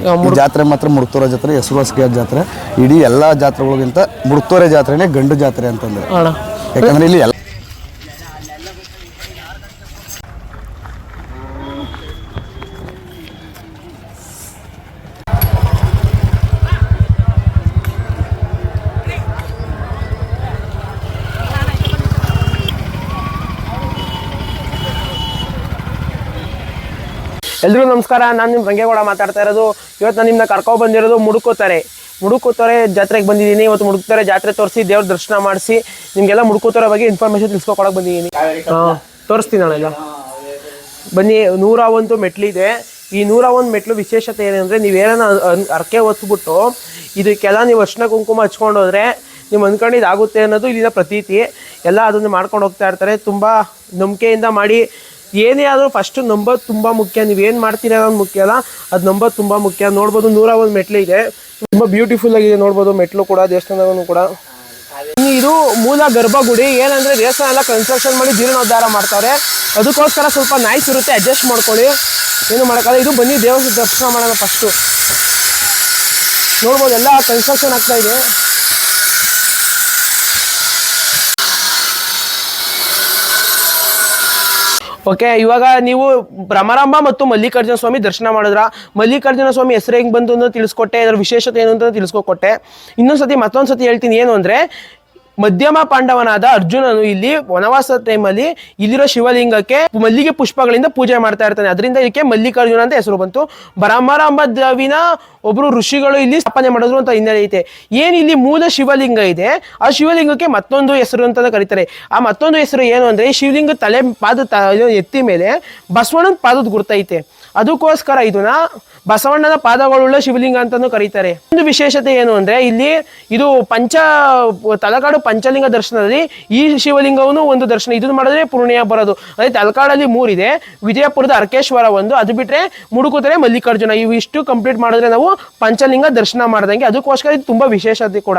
ಈ ಜಾತ್ರೆ ಮಾತ್ರ ಮುಡ್ತೋರ ಜಾತ್ರೆ ಹೆಸರುವಾಸಿಗೆ ಜಾತ್ರೆ. ಇಡೀ ಎಲ್ಲಾ ಜಾತ್ರೆಗಳಿಗಿಂತ ಮುಡ್ತೋರೆ ಜಾತ್ರೆನೇ ಗಂಡು ಜಾತ್ರೆ ಅಂತಂದ್ರೆ. ಯಾಕಂದ್ರೆ ಇಲ್ಲಿ ಎಲ್ಲ ನಮಸ್ಕಾರ ನಾನು ನಿಮ್ಮ ರಂಗೇಗೌಡ ಮಾತಾಡ್ತಾ ಇರೋದು. ಇವತ್ತು ನಾನು ನಿಮ್ಮನ್ನ ಕರ್ಕೊ ಬಂದಿರೋದು ಮುಡುಕೋತಾರೆ. ಮುಡುಕೋತಾರೆ ಜಾತ್ರೆಗೆ ಬಂದಿದ್ದೀನಿ. ಇವತ್ತು ಮುಡುಕ್ತಾರೆ ಜಾತ್ರೆ ತೋರಿಸಿ ದೇವ್ರ ದರ್ಶನ ಮಾಡಿಸಿ ನಿಮಗೆಲ್ಲ ಮುಡುಕೋತಾರೆ ಬಗ್ಗೆ ಇನ್ಫಾರ್ಮೇಶನ್ ತಿಳ್ಸ್ಕೊಕೊಳಕ್ಕೆ ಬಂದಿದ್ದೀನಿ. ತೋರಿಸ್ತೀನಿ ನಾಳೆಲ್ಲ ಬನ್ನಿ ನೂರ ಒಂದು ಮೆಟ್ಲಿದೆ. ಈ ನೂರ ಒಂದು ಮೆಟ್ಲು ವಿಶೇಷತೆ ಏನಂದರೆ ನೀವೇನ ಅರ್ಕೆ ಹೊತ್ಬಿಟ್ಟು ಇದಕ್ಕೆಲ್ಲ ನೀವು ಅರ್ಶಿನ ಕುಂಕುಮ ಹಚ್ಕೊಂಡು ಹೋದರೆ ನೀವು ಅಂದ್ಕೊಂಡು ಆಗುತ್ತೆ ಅನ್ನೋದು ಇಲ್ಲಿನ ಪ್ರತೀತಿ. ಎಲ್ಲ ಅದನ್ನು ಮಾಡ್ಕೊಂಡು ಹೋಗ್ತಾ ಇರ್ತಾರೆ. ತುಂಬ ನಂಬಿಕೆಯಿಂದ ಮಾಡಿ ಏನೇ ಆದರೂ ಫಸ್ಟು ನಂಬರ್ ತುಂಬ ಮುಖ್ಯ. ನೀವು ಏನು ಮಾಡ್ತೀರಾ ಅನ್ನೋದು ಮುಖ್ಯ ಅಲ್ಲ. ಅದು ನಂಬರ್ ತುಂಬ ಮುಖ್ಯ. ನೋಡ್ಬೋದು ನೂರ ಒಂದು ಮೆಟ್ಲು ಇದೆ. ತುಂಬ ಬ್ಯೂಟಿಫುಲ್ ಆಗಿದೆ ನೋಡ್ಬೋದು. ಮೆಟ್ಲು ಕೂಡ ದೇವಸ್ಥಾನವನ್ನು ಕೂಡ. ಇದು ಮೂಲ ಗರ್ಭಗುಡಿ. ಏನಂದ್ರೆ ದೇವಸ್ಥಾನ ಎಲ್ಲ ಕನ್ಸ್ಟ್ರಕ್ಷನ್ ಮಾಡಿ ಜೀರ್ಣೋದ್ಧಾರ ಮಾಡ್ತಾರೆ. ಅದಕ್ಕೋಸ್ಕರ ಸ್ವಲ್ಪ ನಾಯ್ಸ್ ಇರುತ್ತೆ. ಅಡ್ಜಸ್ಟ್ ಮಾಡ್ಕೊಳ್ಳಿ. ಏನು ಮಾಡೋಕ್ಕಲ್ಲ ಇದು ಬನ್ನಿ ದೇವಸ್ಥಾನ ದರ್ಶನ ಮಾಡೋಣ ಫಸ್ಟು ನೋಡ್ಬೋದು ಎಲ್ಲ ಕನ್ಸ್ಟ್ರಕ್ಷನ್ ಆಗ್ತಾ ಓಕೆ ಇವಾಗ ನೀವು ಭ್ರಮರಾಂಬ ಮತ್ತು ಮಲ್ಲಿಕಾರ್ಜುನ ಸ್ವಾಮಿ ದರ್ಶನ ಮಾಡಿದ್ರ? ಮಲ್ಲಿಕಾರ್ಜುನ ಸ್ವಾಮಿ ಹೆಸರು ಹೆಂಗೆ ಬಂತು ಅಂತ ತಿಳಿಸ್ಕೊಟ್ಟೆ, ಅದರ ವಿಶೇಷತೆ ಏನು ಅಂತ ತಿಳಿಸ್ಕೊಟ್ಟೆ. ಮತ್ತೊಂದು ಸತಿ ಹೇಳ್ತೀನಿ, ಏನು ಅಂದರೆ ಮಧ್ಯಮ ಪಾಂಡವನಾದ ಅರ್ಜುನನು ಇಲ್ಲಿ ವನವಾಸ ಟೈಮಲ್ಲಿ ಇಲ್ಲಿರೋ ಶಿವಲಿಂಗಕ್ಕೆ ಮಲ್ಲಿಗೆ ಪುಷ್ಪಗಳಿಂದ ಪೂಜೆ ಮಾಡ್ತಾ ಇರ್ತಾನೆ. ಅದರಿಂದ ಇದಕ್ಕೆ ಮಲ್ಲಿಕಾರ್ಜುನ ಅಂತ ಹೆಸರು ಬಂತು. ಭ್ರಮರಾಂಬ ದ್ರವಿನ ಒಬ್ರು ಋಷಿಗಳು ಇಲ್ಲಿ ಸ್ಥಾಪನೆ ಮಾಡಿದ್ರು ಅಂತ ಹಿನ್ನೆಲೆ ಐತೆ. ಏನು ಇಲ್ಲಿ ಮೂಲ ಶಿವಲಿಂಗ ಇದೆ? ಆ ಶಿವಲಿಂಗಕ್ಕೆ ಮತ್ತೊಂದು ಹೆಸರು ಅಂತ ಕರೀತಾರೆ. ಆ ಮತ್ತೊಂದು ಹೆಸರು ಏನು ಅಂದ್ರೆ, ಶಿವಲಿಂಗ ತಲೆ ಪಾದ ಎತ್ತಿ ಮೇಲೆ ಬಸವಣ್ಣನ ಪಾದದ ಗುರ್ತೈತೆ ಅದಕ್ಕೋಸ್ಕರ ಇದನ್ನ ಬಸವಣ್ಣನ ಪಾದಗಳುಳ್ಳ ಶಿವಲಿಂಗ ಅಂತಾನು ಕರೀತಾರೆ. ಒಂದು ವಿಶೇಷತೆ ಏನು ಅಂದ್ರೆ ಇಲ್ಲಿ ಇದು ಪಂಚ, ತಲಕಾಡು ಪಂಚಲಿಂಗ ದರ್ಶನದಲ್ಲಿ ಈ ಶಿವಲಿಂಗವನ್ನು ಒಂದು ದರ್ಶನ. ಇದನ್ನು ಮಾಡಿದ್ರೆ ಪೂರ್ಣಿಯ ಬರೋದು. ಅದೇ ತಲಕಾಡಲ್ಲಿ ಮೂರಿದೆ. ವಿಜಯಪುರದ ಅರ್ಕೇಶ್ವರ ಒಂದು. ಅದು ಬಿಟ್ರೆ ಮುಡುಕುತರೆ, ಮಲ್ಲಿಕಾರ್ಜುನ. ಇವು ಇಷ್ಟು ಕಂಪ್ಲೀಟ್ ಮಾಡಿದ್ರೆ ನಾವು ಪಂಚಲಿಂಗ ದರ್ಶನ ಮಾಡ್ದಂಗೆ. ಅದಕ್ಕೋಸ್ಕರ ಇದು ತುಂಬಾ ವಿಶೇಷತೆ ಕೂಡ.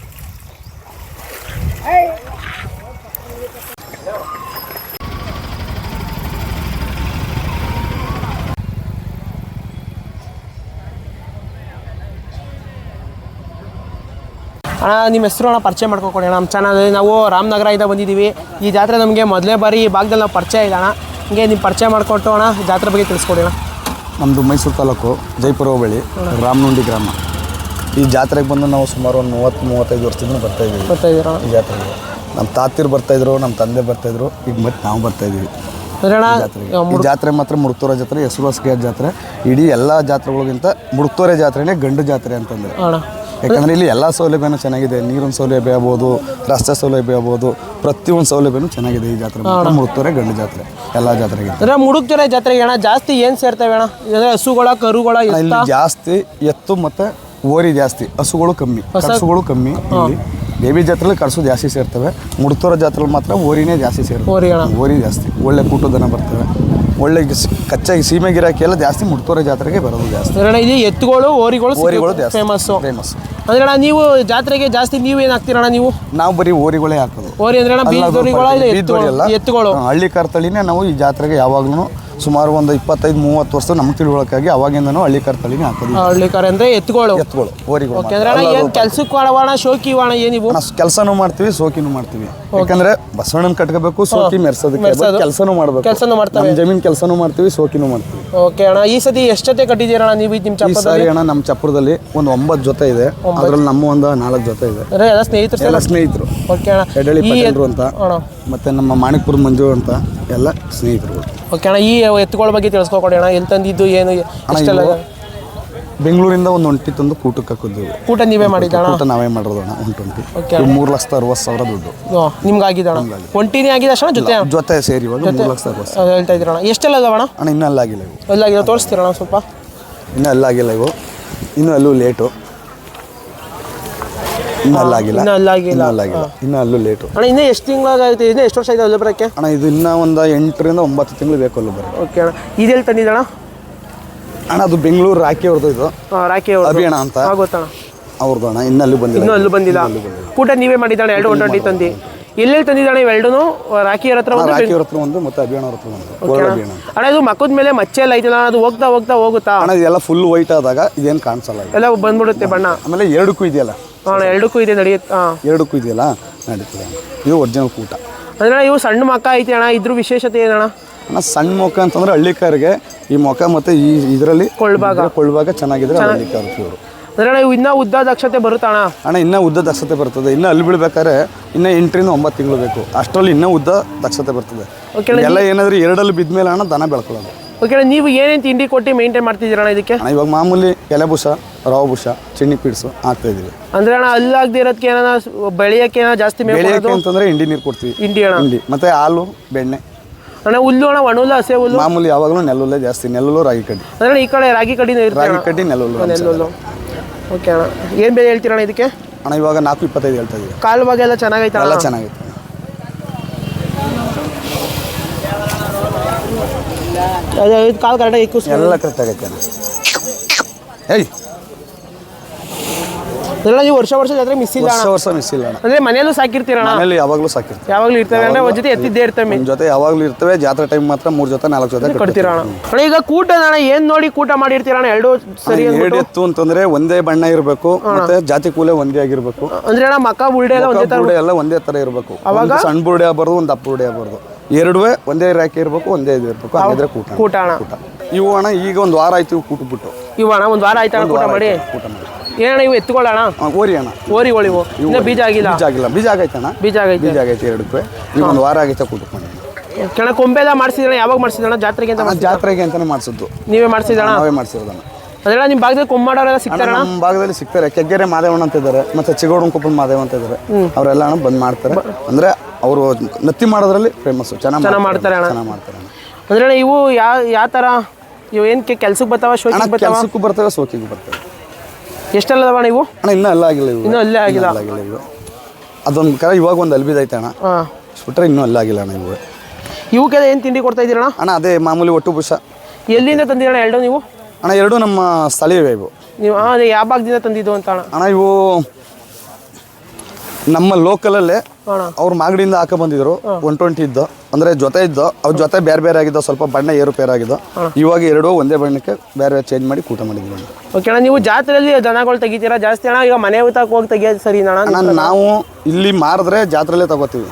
ಅಣ್ಣ ನಿಮ್ಮ ಹೆಸರು ಅಣ್ಣ ಪರಿಚಯ ಮಾಡ್ಕೊಕೊಡಿ ಅಣ್ಣ. ನಮ್ಮ ಚಾನಲ್ ನಾವು ರಾಮನಗರದಿಂದ ಬಂದಿದ್ದೀವಿ. ಈ ಜಾತ್ರೆ ನಮಗೆ ಮೊದಲೇ ಬಾರಿ ಈ ಭಾಗದಲ್ಲಿ ನಾವು ಪರಿಚಯ ಇಲ್ಲ ಅಣ್ಣ. ಹಿಂಗೆ ನಿಮ್ಮ ಪರಿಚಯ ಮಾಡಿಕೊಟ್ಟು ಅಣ್ಣ ಜಾತ್ರೆ ಬಗ್ಗೆ ತಿಳಿಸ್ಕೊಡಿ ಅಣ್ಣ. ನಮ್ಮದು ಮೈಸೂರು ತಾಲೂಕು ಜೈಪುರ ಹೋಬಳಿ ರಾಮನುಂಡಿ ಗ್ರಾಮ. ಈ ಜಾತ್ರೆಗೆ ಬಂದು ನಾವು ಸುಮಾರು ಒಂದು ಮೂವತ್ತು ಮೂವತ್ತೈದು ವರ್ಷದಿಂದ ಬರ್ತಾ ಇದ್ದೀವಿ. ಬರ್ತಾ ಇದ್ದೀರಾ? ಈ ಜಾತ್ರೆಗೆ. ನಮ್ಮ ತಾತಿರು ಬರ್ತಾಯಿದ್ರು ನಮ್ಮ ತಂದೆ ಬರ್ತಾಯಿದ್ರು ಈಗ ಮತ್ತೆ ನಾವು ಬರ್ತಾ ಇದ್ದೀವಿ. ಅಂದ್ರೆ ಅಣ್ಣ ಜಾತ್ರೆಗೆ. ಈ ಜಾತ್ರೆ ಮಾತ್ರ ಮುಡುಕ್ತೋರ ಜಾತ್ರೆ ಹೆಸರು ಜಾತ್ರೆ. ಇಡೀ ಎಲ್ಲ ಜಾತ್ರೆಗಳಿಗಿಂತ ಮುಡ್ತೋರೆ ಜಾತ್ರೆನೇ ಗಂಡು ಜಾತ್ರೆ ಅಂತಂದ್ರೆ. ಅಣ್ಣ. ಯಾಕಂದ್ರೆ ಇಲ್ಲಿ ಎಲ್ಲ ಸೌಲಭ್ಯನೂ ಚೆನ್ನಾಗಿದೆ. ನೀರಿನ ಸೌಲಭ್ಯ ಆಗ್ಬೋದು ರಸ್ತೆ ಸೌಲಭ್ಯ ಆಗ್ಬೋದು ಪ್ರತಿಯೊಂದು ಸೌಲಭ್ಯನೂ ಚೆನ್ನಾಗಿದೆ ಈ ಜಾತ್ರೆ. ಮುಡುಕ್ತೋರೆ ಗಂಡು ಜಾತ್ರೆ ಎಲ್ಲ ಜಾತ್ರೆಗೆ. ಅಂದರೆ ಮುಡುಕ್ತೊರೆ ಜಾತ್ರೆಗೆ ಅಣ್ಣ ಜಾಸ್ತಿ ಏನು ಸೇರ್ತವೆ ಅಣ್ಣ? ಅಂದ್ರೆ ಹಸುಗಳ ಕರುಗಳ ಇಲ್ಲಿ ಜಾಸ್ತಿ ಎತ್ತು ಮತ್ತು ಓರಿ ಜಾಸ್ತಿ ಹಸುಗಳು ಕಮ್ಮಿ ಹಸುಗಳು ಕಮ್ಮಿ ಇಲ್ಲಿ. ಬೇಬಿ ಜಾತ್ರೆಲಿ ಕಡಸು ಜಾಸ್ತಿ ಸೇರ್ತವೆ ಮುಡ್ತೋರ ಜಾತ್ರೆ ಮಾತ್ರ ಓರಿನೇ ಜಾಸ್ತಿ ಸೇರ್ತವೆ. ಓರಿ ಜಾಸ್ತಿ ಒಳ್ಳೆ ಕೂಟದನ ಬರ್ತವೆ. ಒಳ್ಳೆ ಕಚ್ಚಾಗಿ ಕಚ್ಚಾ ಸೀಮೆ ಗಿರಾಕಿ ಎಲ್ಲ ಜಾಸ್ತಿ ಮುಡ್ತೋರ ಜಾತ್ರೆಗೆ ಬರೋದು ಜಾಸ್ತಿ. ಎತ್ತುಗಳು ಓರಿಗಳು ಓರಿಗಳು ಫೇಮಸ್ ಫೇಮಸ್ ಅಂದ್ರೆ ಅಣ್ಣ ನೀವು ಜಾತ್ರೆಗೆ ಜಾಸ್ತಿ ನೀವು ಏನು ಹಾಕ್ತೀರಣ್ಣ ನೀವು? ನಾವು ಬರೀ ಓರಿಗಳೇ ಹಾಕೋದು. ಓರಿ ಅಂದ್ರೆ ಅಣ್ಣ ಎತ್ತುಗಳು ಹಳ್ಳಿ ಕರ್ತಳಿನೇ ನಾವು ಈ ಜಾತ್ರೆಗೆ ಯಾವಾಗ್ಲೂ ಸುಮಾರು ಒಂದು ಇಪ್ಪತ್ತೈದು ಮೂವತ್ತು ವರ್ಷ ನಮ್ಗೆ ತಿಳುವಳಕಾಗಿ ಅವಾಗಿಂದನೂ ಹಳ್ಳಿ ಕರ್ತಳಿನೇ ಹಾಕೋದು. ಹಳ್ಳಿ ಕರೆ ಅಂದ್ರೆ ಎತ್ತುಗಳು. ಎತ್ತುಗಳು ಓರಿಗಳು ಓಕೆ ಅಂದ್ರೆ ಅಣ್ಣ ಏನು ಕೆಲ್ಸಕ್ಕೆ ಶೋಕಿ ವಾಣ ಏನಿವು ಕೆಲಸನೂ ಮಾಡ್ತೀವಿ ಸೋಕಿನೂ ಮಾಡ್ತೀವಿ. ಯಾಕಂದ್ರೆ ಬಸವಣ್ಣನ ಕಟ್ಕೋಬೇಕು ಸೋಕಿ ಮೆರ್ಸೋದಕ್ಕೆ ಮೆರ್ಸೋದು. ಕೆಲಸನೂ ಮಾಡ್ಬೇಕು. ಕೆಲ್ಸನೂ ಮಾಡ್ತವೆ. ನಮ್ಮ ಜಮೀನ್ ಕೆಲಸನೂ ಮಾಡ್ತೀವಿ ಸೋಕಿನೂ ಮಾಡ್ತೀವಿ. ಓಕೆ ಅಣ್ಣ ಈ ಸತಿ ಎಷ್ಟು ಜೊತೆ ಕಟ್ಟಿದ್ದೀರಣ್ಣ ನೀವು ನಿಮ್ಮ ಈ ಚಪ್ಪದಲ್ಲಿ? ಸಾರಿ ಅಣ್ಣ ನಮ್ಮ ಚಪ್ಪರದಲ್ಲಿ ಒಂದು ಒಂಬತ್ತು ಜೊತೆ ಇದೆ. ಅದ್ರಲ್ಲಿ ನಮ್ಮ ಒಂದು ನಾಲ್ಕು ಜೊತೆ ಇದೆ. ಅಂದ್ರೆ ಎಲ್ಲ ಸ್ನೇಹಿತರು ಎಲ್ಲ ಸ್ನೇಹಿತರು. ಓಕೆ ಅಣ್ಣ. ಎಡಳಿ ಈ ಪಟೇಲ್ರು ಅಂತ ಅಣ್ಣ ಮತ್ತೆ ನಮ್ಮ ಮಾಣಿಕ್ಪುರ ಮಂಜು ಅಂತ ಎಲ್ಲ ಸ್ನೇಹಿತರು. ಓಕೆ ಅಣ್ಣ ಈ ಎತ್ತುಗಳ ಬಗ್ಗೆ ತಿಳಿಸ್ಕೊಡಿ ಅಣ್ಣ. ಎಂತಂದಿದ್ದು ತಂದಿದ್ದು ಏನು ಅಷ್ಟೆಲ್ಲ ಬೆಂಗಳೂರಿಂದ ಒಂದು ಒಂಟಿ ತಂದು ಕೂಟಕ್ಕೆ ಹಾಕಿದ್ವಿ ಊಟ ನೀವೇ ಮಾಡಿದ್ದಾಣ ಅಂತ ನಾವೇ ಮಾಡಿರೋದಣ್ಣ ಒಂದು ಟ್ವೆಂಟಿ Okay. ಮೂರು ಲಕ್ಷದ ಅರವತ್ತು ಸಾವಿರ ದುಡ್ಡು. ನಿಮ್ಗೆ ಅಣ್ಣ ಒಂಟಿನೇ ಆಗಿದೆ ಅಷ್ಟೇ ಜೊತೆ? ಜೊತೆ ಸೇರಿ ಇವಾಗ ಮೂರು ಲಕ್ಷದ ಅರವತ್ತು ಅದ್ ಹೇಳ್ತಾ ಇದ್ದೀರಣ ಎಷ್ಟೆಲ್ಲ ಅದಾವ ಅಣ್ಣ? ಇನ್ನೂ ಅಲ್ಲಾಗಿಲ್ಲ ಇವು. ಎಲ್ಲ ಅಣ್ಣ ಸ್ವಲ್ಪ. ಇನ್ನೂ ಅಲ್ಲಾಗಿಲ್ಲ ಇವು. ಇನ್ನೂ ಅಲ್ಲೂ ಲೇಟು. ಇನ್ನೂ ಅಲ್ಲಾಗಿಲ್ಲ ಇನ್ನೂ ಅಲ್ಲಾಗಿಲ್ಲ. ಇನ್ನೂ ಅಲ್ಲಾಗಿಲ್ಲ ಇನ್ನೂ ಅಲ್ಲೂ ಲೇಟು ಅಣ್ಣ ಇನ್ನೂ ಎಷ್ಟು ತಿಂಗಳಾಗೈತೆ ಇನ್ನೂ ಎಷ್ಟು ವರ್ಷ ಇದೆ ಅಲ್ಲ ಬರೋಕ್ಕೆ? ಅಣ್ಣ ಇದು ಇನ್ನೂ ಒಂದು ಎಂಟರಿಂದ ಒಂಬತ್ತು ತಿಂಗಳು ಬೇಕು ಅಲ್ಲೂ ಓಕೆ ಅಣ್ಣ. ಇದೆಲ್ಲಿ ತಂದಿದ್ದಣ ಅಣ್ಣ? ಅದು ಬೆಂಗಳೂರು ರಾಕಿ ಅವ್ರದ್ದು ಇದು ರಾಕಿ ಅಭಿಯಣ ಅಣ್ಣ ಅಂತ. ಗೊತ್ತಣ ಅವ್ರದ್ದು ಅಣ್ಣ ಇನ್ನೂ ಅಲ್ಲೂ ಬಂದಿಲ್ಲ. ಇನ್ನೂ ಅಲ್ಲೂ ಬಂದಿಲ್ಲ. ಊಟ ನೀವೇ ಮಾಡಿದ್ದಾಳೆ ಎರಡು ಒನ್ ಟ್ವೆಂಟಿ ತಂದು. ಎಲ್ಲೆಲ್ಲಿ ತಂದಿದ್ದಾಳೆ ಇವೆರಡೂ ರಾಕಿಯರ ಹತ್ರ ಅಣ್ಣ, ಒಂದು ರಾಕಿ ಅವ್ರ ಹತ್ರ ಒಂದು ಮತ್ತೆ ಅಭಿಯಾಣ ಅವ್ರ ಹತ್ರ ಒಂದು. ಅಭಿಯಾಣ ಅಣ್ಣ. ಇದು ಮಕ್ಕದ ಮೇಲೆ ಮಚ್ಚೆ ಎಲ್ಲ ಐತಲ್ಲ ಅದು ಹೋಗ್ತಾ ಹೋಗ್ತಾ ಹೋಗುತ್ತಾ? ಅಣ್ಣ ಇದೆಲ್ಲ ಫುಲ್ ವೈಟ್ ಆದಾಗ ಇದೇನು ಕಾಣಿಸಲ್ಲ. ಎಲ್ಲ ಬಂದ್ಬಿಡುತ್ತೆ ಬಣ್ಣ. ಆಮೇಲೆ ಎರಡಕ್ಕೂ ಇದೆಯಲ್ಲ. ಅಣ್ಣ ಎರಡಕ್ಕೂ ಇದೆ ನಡೆಯುತ್ತೆ. ಹಾಂ. ಎರಡಕ್ಕೂ ಇದೆಯಲ್ಲ? ನಡೀತದೆ. ಇದು ಒರಿಜಿನಲ್ ಕೂಟ. ಅಂದ್ರೆ ಇವು ಸಣ್ಣ ಮಕ್ಕ ಐತಿ ಅಣ್ಣ ಇದ್ರ ವಿಶೇಷತೆ ಏನಣ್ಣ ಅಣ್ಣ? ಸಣ್ಣ ಮೊಕ್ಕ ಅಂತಂದ್ರೆ ಹಳ್ಳಿಕಾರಿಗೆ ಈ ಮೊಕ ಮತ್ತೆ ಈ ಇದರಲ್ಲಿ ಕೊಳ್ಳುವಾಗ ಕೊಳ್ಭಾಗ ಚೆನ್ನಾಗಿದ್ರೆ ಹಳ್ಳಿಕಾರ ಇವರು ಅಂದ್ರೆ ಇವು ಇನ್ನೂ ಉದ್ದ ದಕ್ಷತೆ ಬರುತ್ತಾ ಅಣ್ಣ? ಅಣ್ಣ ಇನ್ನೂ ಉದ್ದ ದಕ್ಷತೆ ಬರ್ತದೆ. ಇನ್ನೂ ಅಲ್ಲಿ ಬೀಳ್ಬೇಕಾದ್ರೆ ಇನ್ನೂ ಎಂಟರಿಂದ ಒಂಬತ್ತು ತಿಂಗಳು ಬೇಕು. ಅಷ್ಟರಲ್ಲಿ ಇನ್ನೂ ಉದ್ದ ದಕ್ಷತೆ ಬರ್ತದೆ. ಎಲ್ಲ ಏನಾದರೂ ಎರಡಲ್ಲಿ ಬಿದ್ದ ಮೇಲೆ ಅಣ್ಣ ದನ ಬೆಳ್ಕೊಳ್ಳೋದು. ಓಕೆ ನೀವು ಏನೇನು ತಿಂಡಿ ಕೊಟ್ಟು ಮೇಂಟೈನ್ ಮಾಡ್ತಿದ್ದೀರಣ್ಣ ಇದಕ್ಕೆ? ಅಣ್ಣ ಇವಾಗ ಮಾಮೂಲಿ ಎಲೆಬುಷ ರವ ಬುಷ ಚಿಣ್ಣಿ ಪೀಡ್ಸು ಹಾಕ್ತಾ ಇದೀವಿ ಅಂದ್ರೆ ಅಣ್ಣ ಅಲ್ಲಾಗದೆ ಇರೋದಕ್ಕೆ ಏನಾರ ಬೆಳೆಯಕ್ಕೆ ಏನಾರ ಜಾಸ್ತಿ ಮೇವು ಬೆಳೆಯೋಕೆ ಕೊಡೋದು? ಅಂತಂದ್ರೆ ಹಿಂಡಿ ನೀರು ಕೊಡ್ತೀವಿ. ಹಿಂಡಿ ಅಣ್ಣ. ಹಿಂಡಿ. ಮತ್ತೆ ಹಾಲು ಬೆಣ್ಣೆ. ಅಣ್ಣ ಹುಲ್ಲು ಅಣ್ಣ ಒಣಲ್ಲ ಹಸೆ ಹುಲ್ಲು? ಮಾಮೂಲಿ ಯಾವಾಗಲೂ ನೆಲ್ಲುಲ್ಲೇ ಜಾಸ್ತಿ ನೆಲ್ಲುಲ್ಲು ರಾಗಿ ಕಡ್ಡಿ. ಅಂದ್ರೆ ಈ ಕಡೆ ರಾಗಿ ಕಡಿನ ಇರುತ್ತೆ ರಾಗಿ ಕಡ್ಡಿ ನೆಲ್ಲುಲ್ಲು ಓಕೆ ಅಣ್ಣ. ಏನು ಬೆಲೆ ಹೇಳ್ತೀರಣ್ಣ ಇದಕ್ಕೆ? ಅಣ್ಣ ಇವಾಗ ನಾಲ್ಕು ಇಪ್ಪತ್ತೈದು ಹೇಳ್ತಾ ಇದೀವಿ. ಕಾಲು ಭಾಗ ಎಲ್ಲ ಚೆನ್ನಾಗೈತೆ ಎಲ್ಲ ಅಣ್ಣ ಚೆನ್ನಾಗಿತ್ತು ಅದು ಇದು ಕಾಲು ಕರೆಕ್ಟಾಗಿ ಎಲ್ಲ ಕರೆಕ್ಟ್ ಆಗೈತೆ ನೀವು ವರ್ಷ ವರ್ಷ ಜಾತ್ರೆ ಮಿಸ್ ಇಲ್ಲ ವರ್ಷ ಅಣ್ಣ. ವರ್ಷ ಮಿಸ್ ಇಲ್ಲ ಅಣ್ಣ. ಅಂದ್ರೆ ಮನೆಯಲ್ಲೂ ಸಾಕಿರ್ತೀರಣ್ಣ? ಮನೇಲಿ ಯಾವಾಗಲೂ ಸಾಕಿರ್ತೀವಿ. ಯಾವಾಗಲೂ ಇರ್ತವೆ ಅಂದ್ರೆ ಒಂದ್ ಜೊತೆ ಎತ್ತಿದ್ದೇ ಇರ್ತವೆ. ನಮ್ಮ ಜೊತೆ ಯಾವಾಗಲೂ ಇರ್ತವೆ. ಜಾತ್ರೆ ಟೈಮ್ ಮಾತ್ರ ಮೂರು ಜೊತೆ ನಾಲ್ಕು ಜೊತೆ ಕೊಡ್ತೀರ ಅಣ್ಣ ಅಣ್ಣ ಈಗ ಕೂಟ ಅಣ್ಣ ಏನ್ ನೋಡಿ ಕೂಟ ಮಾಡಿರ್ತೀರಣ್ಣ? ಎರಡು ಸರಿ ಅಂದ್ಬಿಟ್ಟು. ಅಂತಂದ್ರೆ ಒಂದೇ ಬಣ್ಣ ಇರಬೇಕು ಮತ್ತೆ ಜಾತಿ ಕೂಲೆ ಒಂದೇ ಆಗಿರ್ಬೇಕು. ಅಂದ್ರೆ ಅಣ್ಣ ಮಕ್ಕ ಬುಲ್ಡೆ ಎಲ್ಲ ಒಂದೇ ತರ ಬುರ್ಡೆ ಎಲ್ಲ ಒಂದೇ ತರ ಇರಬೇಕು. ಒಂದು ಸಣ್ಣ ಬುರುಡೆ ಆಗಬಾರ್ದು ಒಂದು ಅಪ್ಪ ಬುರ್ಡೆ ಆಗಬಾರ್ದು. ಎರಡುವೆ ಒಂದೇ ರ್ಯಾಕ್ ಇರಬೇಕು ಒಂದೇ ಇದು ಇರಬೇಕು. ಹಾಗಿದ್ರೆ ಕೂಟ ಕೂಟ ಅಣ್ಣ ಕೂಟ ಇವು ಅಣ್ಣ ಈಗ ಒಂದು ವಾರ ಆಯ್ತು ಇವು ಕೂಟ ಬಿಟ್ಟು ಇವು ಅಣ್ಣ ಒಂದ್ ವಾರ ಆಯ್ತು ಅಣ್ಣ ಕೂಟ ಮಾಡಿ? ಕೂಟ ಮಾಡಿ. ಏನಣ್ಣ ಇವು ಎತ್ಕೊಳ್ಳೋಣ? ಆ, ಓರಿ ಅಣ್ಣ. ಓರಿಗಳಿವು ಇನ್ನ ಬೀಜ ಆಗಿಲ್ಲ? ಬೀಜ ಆಗಿಲ್ಲ. ಬೀಜ ಆಗೈತೆ ಅಣ್ಣ. ಬೀಜ ಆಗೈತೆ. ಬೀಜ ಆಗೈತೆ ಎರಡಕ್ಕೆ. ಈಗ ಒಂದು ವಾರ ಆಗೈತೆ ಕೂಟ ಮಾಡಿ ಕೆಳ ಕೊಂಬೆಲ್ಲ ಮಾಡಿಸಿದ್ರಣ ಯಾವಾಗ ಮಾಡಿಸಿದ್ರಣ ಜಾತ್ರೆಗೆ ಅಂತ ಅಣ್ಣ ಜಾತ್ರೆಗೆ ಅಂತಾನೆ ಮಾಡಿಸಿದ್ದು. ನೀವೇ ಮಾಡಿಸಿದಣ್ಣ ನಾವೇ ಮಾಡಿಸಿರೋದಣ್ಣ. ಅದೆಲ್ಲ ನಿಮ್ಮ ಭಾಗದಲ್ಲಿ ಕೊಂಬಾಡೋರೆಲ್ಲ ಅಣ್ಣ ಸಿಗ್ತಾರಣ ನಮ್ಮ ಭಾಗದಲ್ಲಿ ಸಿಗ್ತಾರೆ. ಕೆಗ್ಗೆರೆ ಮಾದೇವಣ್ಣ ಅಂತ ಇದ್ದಾರೆ ಮತ್ತೆ ಚಿಗೋಡು ಕೊಪ್ಪಳ ಮಾದೇವ ಅಂತ ಇದ್ದಾರೆ ಅವರೆಲ್ಲ ಅಣ್ಣ ಬಂದ್ ಮಾಡ್ತಾರೆ. ಅಂದ್ರೆ ಅವರು ನತ್ತಿ ಮಾಡೋದ್ರಲ್ಲಿ ಫೇಮಸ್ ಚೆನ್ನಾಗಿ ಚೆನ್ನಾಗ್ ಮಾಡ್ತಾರೆ ಅಣ್ಣ. ಚೆನ್ನಾಗಿ ಮಾಡ್ತಾರೆ ಅಣ್ಣ. ಅಂದ್ರೆ ಅಣ್ಣ ಇವು ಯಾವ ಯಾವ ಥರ ಇವು ಏನು ಕೆಲ್ಸಕ್ಕೆ ಬರ್ತಾವ ಅಣ್ಣ ಶೋಕಿಗೆ ಬರ್ತಾವ? ಕೆಲ್ಸಕ್ಕೂ ಬರ್ತವೆ ಸೋಕಿಗೂ ಬರ್ತವೆ. ಎಷ್ಟೆಲ್ಲ ಅದಾವ ಅಣ್ಣ ಇವು? ಅಣ್ಣ ಇನ್ನೂ ಅಲ್ಲ ಆಗಿಲ್ಲ ಇವು. ಇನ್ನೂ ಅಲ್ಲೇ ಆಗಿಲ್ಲ. ಎಲ್ಲ ಆಗಿಲ್ಲ ಇವು. ಅದೊಂದು ಕರ ಇವಾಗ ಒಂದು ಅಲ್ಬಿದೈತೆ ಅಣ್ಣ. ಹಾಂ. ಸುಟ್ರೆ ಇನ್ನೂ ಅಲ್ಲ ಆಗಿಲ್ಲ ಅಣ್ಣ ಇವು. ಇವಕ್ಕೆಲ್ಲ ಏನು ತಿಂಡಿ ಕೊಡ್ತಾ ಇದ್ದೀರಣ್ಣ? ಅಣ್ಣ ಅದೇ ಮಾಮೂಲಿ ಒಟ್ಟು ಬುಷ ಎಲ್ಲಿಂದ ತಂದಿರಣ್ಣ ಎರಡು ನೀವು? ಅಣ್ಣ ಎರಡು ನಮ್ಮ ಸ್ಥಳೀಯವೇ ಇವು. ನೀವು ಹಾಂ ಅದೇ ಯಾವ ಭಾಗದಿಂದ ತಂದಿದ್ದು ಅಂತ ಅಣ್ಣ? ಅಣ್ಣ ಇವು ನಮ್ಮ ಲೋಕಲಲ್ಲೇ ಅವ್ರು ಮಾಗಡಿಯಿಂದ ಹಾಕ ಬಂದಿದ್ರು. ಒನ್ ಟ್ವೆಂಟಿ ಇದ್ದು. ಅಂದ್ರೆ ಜೊತೆ ಇದ್ದ. ಅವ್ರ ಜೊತೆ ಬೇರೆ ಬೇರೆ ಆಗಿದ್ದು. ಸ್ವಲ್ಪ ಬಣ್ಣ ಏರುಪೇರಾಗಿದ್ದು ಇವಾಗ ಎರಡು ಒಂದೇ ಬಣ್ಣಕ್ಕೆ ಬೇರೆ ಚೇಂಜ್ ಮಾಡಿ ಕೂಟ ಮಾಡಿದ್ವಿ ಓಕೆ ಅಣ್ಣ ನೀವು ಜಾತ್ರೆಯಲ್ಲಿ ಜನಗಳು ತೆಗಿತೀರಾ? ಜಾಸ್ತಿ ಅಣ್ಣ ಈಗ ಮನೆ ಊಟಕ್ಕೆ ಹೋಗಿ ತೆಗಿಯೋದು ಸರಿ ಅಣ್ಣ ನಾವು ಇಲ್ಲಿ ಮಾರಿದ್ರೆ ಜಾತ್ರೆಲ್ಲೇ ತಗೋತೀವಿ.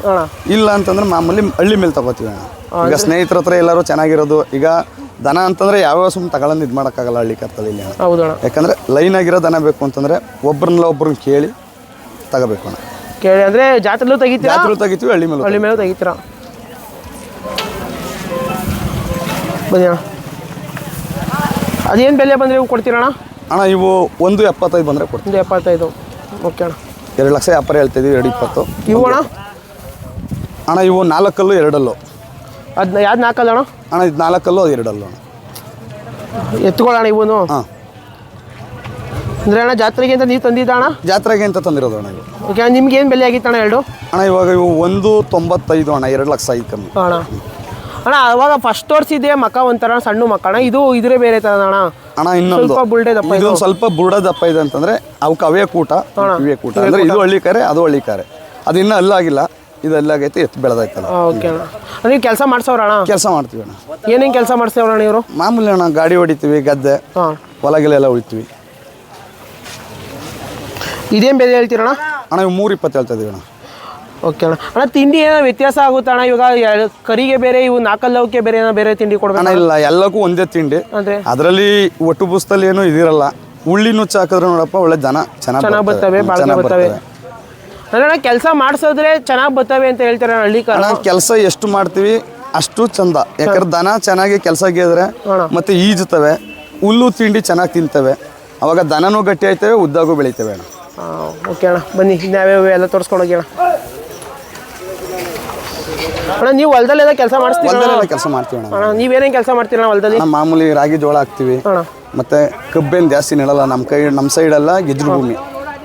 ಇಲ್ಲ ಅಂತಂದ್ರೆ ಮಾಮೂಲಿ ಹಳ್ಳಿ ಮೇಲೆ ತಗೋತೀವಿ ಅಣ್ಣ. ಈಗ ಸ್ನೇಹಿತರ ಹತ್ರ ಎಲ್ಲರೂ ಚೆನ್ನಾಗಿರೋದು. ಈಗ ದನ ಅಂತಂದ್ರೆ ಯಾವ್ಯಾವ ಸುಮ್ಮನೆ ತಗೊಳಂದು ಇದು ಮಾಡೋಕ್ಕಾಗಲ್ಲ ಹಳ್ಳಿ ಕರ್ತಲ್ಲಿ ಇಲ್ಲಿ ಯಾಕಂದ್ರೆ ಲೈನ್ ಆಗಿರೋ ದನ ಬೇಕು ಅಂತಂದ್ರೆ ಒಬ್ರನ್ನ ಒಬ್ರನ್ನ ಕೇಳಿ ತಗೋಬೇಕು ಅಣ್ಣ. ಕೇಳಿ ಅಂದರೆ ಜಾತ್ರೆಲ್ಲೂ ತೆಗಿತೀರಾ? ಜಾತ್ರೆ ತೆಗಿತೀವಿ ಹಳ್ಳಿ ಮೇಲೆ ಹಳ್ಳಿ ಮೇಲೆ ತೆಗಿತೀರಾ? ಬನ್ನಿ ಅಣ್ಣ. ಅದೇನು ಬೆಲೆ ಬಂದರೆ ಇವು ಕೊಡ್ತೀರಣ್ಣ? ಅಣ್ಣ ಇವು ಒಂದು ಎಪ್ಪತ್ತೈದು ಬಂದರೆ ಕೊಡ್ತೀವಿ. ಒಂದು ಎಪ್ಪತ್ತೈದು. ಓಕೆ ಅಣ್ಣ. ಎರಡು ಲಕ್ಷ ವ್ಯಾಪಾರ ಹೇಳ್ತಿದ್ದೀವಿ ಎರಡು ಇಪ್ಪತ್ತು. ಇವು ಅಣ್ಣ? ಅಣ್ಣ ಇವು ನಾಲ್ಕಲ್ಲು ಎರಡಲ್ಲು. ಅದನ್ನ ಯಾವ್ದು ನಾಲ್ಕಲ್ಲ ಅಣ್ಣ ಅಣ್ಣ ಇದು ನಾಲ್ಕಲ್ಲು ಅದು ಎರಡಲ್ಲು ಅಣ್ಣ. ಎತ್ಕೊಳ್ಳೋಣ ಇವನು ಹಾಂ. ಅಂದರೆ ಅಣ್ಣ ಜಾತ್ರೆಗೆ ಅಂತ ನೀವು ತಂದಿದ್ದ ಅಣ್ಣ? ಜಾತ್ರೆಗೆ ಅಂತ ತಂದಿರೋದು ಅಣ್ಣ ಇವು ಓಕೆ ನಿಮ್ಗೆ ಏನು ಬೆಲೆ ಆಗಿತ್ತು ಅಣ್ಣ ಎರಡು? ಅಣ್ಣ ಇವಾಗ ಇವು ಒಂದು ತೊಂಬತ್ತೈದು ಅಣ್ಣ ಎರಡು ಲಕ್ಷ ಐದು ಕಮ್ಮಿ. ಅಣ್ಣ. ಅಣ್ಣ ಅವಾಗ ಫಸ್ಟ್ ತೋರಿಸಿದ್ದೆ ಮಕ್ಕ ಒಂಥರ ಸಣ್ಣ ಮಕ್ಕ ಅಣ್ಣ ಇದು ಇದ್ರೆ ಬೇರೆ ತರ ಅಣ್ಣ. ಅಣ್ಣ ಇನ್ನೊಂದು. ಸ್ವಲ್ಪ ಬುಲ್ಡೆ ದಪ್ಪ ಇದು. ಇದೊಂದು ಸ್ವಲ್ಪ ಬುರ್ಡ ದಪ್ಪ ಇದೆ ಅಂತಂದ್ರೆ ಅವಕ್ಕೆ ಅವೇ ಕೂಟ. ಇವೇ ಕೂಟ. ಅಂದ್ರೆ ಇದು ಹಳ್ಳಿ ಕರೆ ಅದು ಹಳ್ಳಿ ಕರೆ ಅದು ಇನ್ನೂ ಅಲ್ಲಾಗಿಲ್ಲ. ಇದು ಅಲ್ಲಾಗೈತೆ ಎತ್ತು ಬೆಳೆದೈತಲ್ಲ ಓಕೆ ಅಣ್ಣ. ನೀವು ಕೆಲಸ ಮಾಡ್ಸೋರ ಅಣ್ಣ? ಕೆಲಸ ಮಾಡ್ತೀವಿ ಅಣ್ಣ. ಏನೇನು ಕೆಲಸ ಮಾಡ್ಸೋರ ಅಣ್ಣ ಇವರು? ಮಾಮೂಲಿ ಅಣ್ಣ ಗಾಡಿ ಹೊಡಿತೀವಿ ಗದ್ದೆ ಹಾಂ. ಹೊಲಗಿಲೆಲ್ಲ ಉಳಿತೀವಿ. ಇದೇನು ಬೆಲೆ ಹೇಳ್ತೀರಣ್ಣ? ಅಣ್ಣ ಇವು ಮೂರು ಇಪ್ಪತ್ತು ಹೇಳ್ತಾ ಇದೀವಿ ಅಣ್ಣ. ಓಕೆ ಅಣ್ಣ. ಅಣ್ಣ ತಿಂಡಿ ಏನೋ ವ್ಯತ್ಯಾಸ ಆಗುತ್ತೆ ಅಣ್ಣ? ಇವಾಗ ಎಳ್- ಕರಿಗೆ ಬೇರೆ ಇವು ನಾಲ್ಕಲ್ಲವಕ್ಕೆ ಬೇರೆ ಏನೋ ಬೇರೆ ತಿಂಡಿ ಕೊಡ್ಬೇಕು? ಅಣ್ಣ ಇಲ್ಲ ಎಲ್ಲಕ್ಕೂ ಒಂದೇ ತಿಂಡಿ. ಅಂದರೆ? ಅದರಲ್ಲಿ ಒಟ್ಟು ಬುಸ್ತಲ್ಲಿ ಏನು ಇದಿರಲ್ಲ. ಉಳ್ಳಿ ನುಚ್ಚು ಹಾಕಿದ್ರೆ ನೋಡಪ್ಪ ಒಳ್ಳೆ ದನ ಚೆನ್ನಾಗಿ ಚೆನ್ನಾಗಿ ಬರ್ತವೆ ಬಾಳಿಗೆ ಬರ್ತವೆ. ಅಂದ್ರೆ ಅಣ್ಣ ಕೆಲಸ ಮಾಡಿಸೋದ್ರೆ ಚೆನ್ನಾಗಿ ಬರ್ತವೆ ಅಂತ ಹೇಳ್ತಾರೆ ಅಣ್ಣ ಹಳ್ಳಿ ಅಣ್ಣ ಕಾಲ ಕೆಲಸ ಎಷ್ಟು ಮಾಡ್ತೀವಿ ಅಷ್ಟು ಚಂದ. ಯಾಕಂದ್ರೆ ದನ ಚೆನ್ನಾಗಿ ಕೆಲಸ ಗೆದ್ರೆ ಅಣ್ಣ. ಮತ್ತೆ ಈಜುತ್ತವೆ. ಹುಲ್ಲು ತಿಂಡಿ ಚೆನ್ನಾಗಿ ತಿಂತವೆ. ಅವಾಗ ದನನೂ ಗಟ್ಟಿ ಆಯ್ತವೆ ಉದ್ದಾಗೂ ಬೆಳಿತವೆ ಅಣ್ಣ. ಓಕೆ ಅಣ್ಣ ಬನ್ನಿ ಇನ್ಯಾವ್ಯಾವ ಎಲ್ಲ ತೋರಿಸ್ಕೊಂಡು ಹೋಗಿ ಅಣ್ಣ. ಅಣ್ಣ ನೀವು ಹೊಲದಲ್ಲೆಲ್ಲ ಕೆಲಸ ಮಾಡ್ತೀರಾ ಹೊಲದಲ್ಲೆಲ್ಲ ಕೆಲಸ ಮಾಡ್ತೀವಿ ಅಣ್ಣ. ಅಣ್ಣ ನೀವೇನೇನು ಕೆಲಸ ಮಾಡ್ತೀರ ಅಣ್ಣ ಹೊಲದಲ್ಲಿ? ಮಾಮೂಲಿ ರಾಗಿ ಜೋಳ ಹಾಕ್ತಿವಿ. ಅಣ್ಣ. ಮತ್ತೆ ಕಬ್ಬೇನು ಜಾಸ್ತಿ ನೆಡಲ್ಲ ನಮ್ಮ ಕೈ ನಮ್ಮ ಸೈಡೆಲ್ಲ ಗೆಜ್ರು ಭೂಮಿ.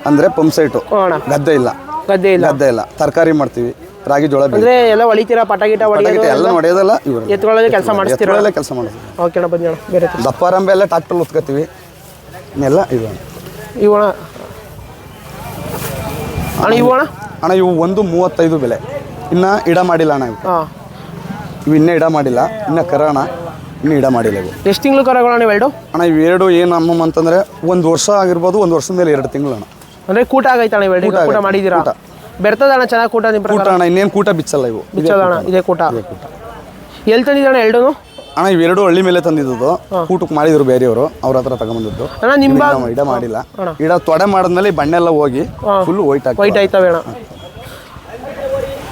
ಅಂದರೆ ಪಂಪ್ ಸೈಟು ಅಣ್ಣ. ಗದ್ದೆ ಇಲ್ಲ. ಗದ್ದೆ ಇಲ್ಲ. ಗದ್ದೆ ಇಲ್ಲ. ತರಕಾರಿ ಮಾಡ್ತೀವಿ. ರಾಗಿ ಜೋಳ ಅಂದ್ರೆ ಎಲ್ಲ ಹೊಳಿತೀರಾ ಪಟ ಗಿಟ ಹೊಡಿಯೋದು? ಎಲ್ಲ ಹೊಡೆಯೋದಲ್ಲ ಇವರು ಎತ್ತುಗಳಲ್ಲಿ ಕೆಲಸ ಮಾಡಿಸ್ತೀರ? ಎತ್ತುಗಳೆಲ್ಲ ಕೆಲಸ ಮಾಡ್ತೀವಿ ಓಕೆ ಅಣ್ಣ ಬನ್ನಿ ಅಣ್ಣ ಬೇರೆ. ದಪ್ಪಾರಂಬೆ ಎಲ್ಲ ಟ್ರಾಕ್ಟರ್ ಉತ್ಕೋತೀವಿ ಎಲ್ಲ ಅಣ್ಣ. ಇವು ಅಣ್ಣ ಇವು ಅಣ್ಣ? ಅಣ್ಣ ಇವು ಒಂದು ಮೂವತ್ತೈದು ಬೆಲೆ. ಇನ್ನು ಇಡ ಮಾಡಿಲ್ಲ ಅಣ್ಣ ಇವು. ಹಾಂ. ಇವು ಇನ್ನೂ ಇಡ ಮಾಡಿಲ್ಲ. ಇನ್ನು ಕರಾಣ ಇನ್ನೂ ಇಡ ಮಾಡಿಲ್ಲ ಇವು. ಎಷ್ಟು ತಿಂಗಳು ಕರಗೋಣ ನೀವು ಎರಡು? ಅಣ್ಣ ಇವು ಎರಡು ಏನು ಅಮ್ಮಮ್ಮ ಅಂತಂದರೆ ಒಂದು ವರ್ಷ ಆಗಿರ್ಬೋದು ಒಂದು ವರ್ಷದ ಮೇಲೆ ಎರಡು ತಿಂಗಳು ಅಣ್ಣ. ಅಂದ್ರೆ ಕೂಟ ಆಗೈತೆ ಅಣ್ಣ ಇವೆರಡು ಕೂಟ ಮಾಡಿದ್ದೀರಾ? ಕೂಟ. ಬೆರ್ತದ ಅಣ್ಣ ಚೆನ್ನಾಗಿ ಕೂಟ ನಿಮ್ಮ ಕೂಟ ಪ್ರಕಾರ? ಅಣ್ಣ ಇನ್ನೇನು ಕೂಟ ಬಿಚ್ಚಲ್ಲ ಇವು. ಬಿಚ್ಚಲ್ಲ ಬಿಚ್ಚೋದ ಅಣ್ಣ ಕೂಟ. ಇದೇ ಕೂಟ. ಇದೇ ಕೂಟ. ಎಲ್ಲಿ ತಂದಿದ್ದಣ್ಣ ಎರಡು ಅಣ್ಣ ಇವೆರಡು ಹಳ್ಳಿ ಮೇಲೆ ತಂದಿದ್ದು ಊಟಕ್ಕೆ ಮಾಡಿದ್ರು ಬೇರೆಯವರು ಅವ್ರ ಹತ್ರ ತಗೊಂಡ್ಬಂದಿದ್ದು ಇಡ ಮಾಡಿಲ್ಲ. ಇಡ ತೊಡೆ ಮಾಡಿದ್ಮೇಲೆ ಬಣ್ಣೆಲ್ಲ ಹೋಗಿ ಫುಲ್ ವೈಟ್ ವೈಟ್ ಆಯ್ತವೆ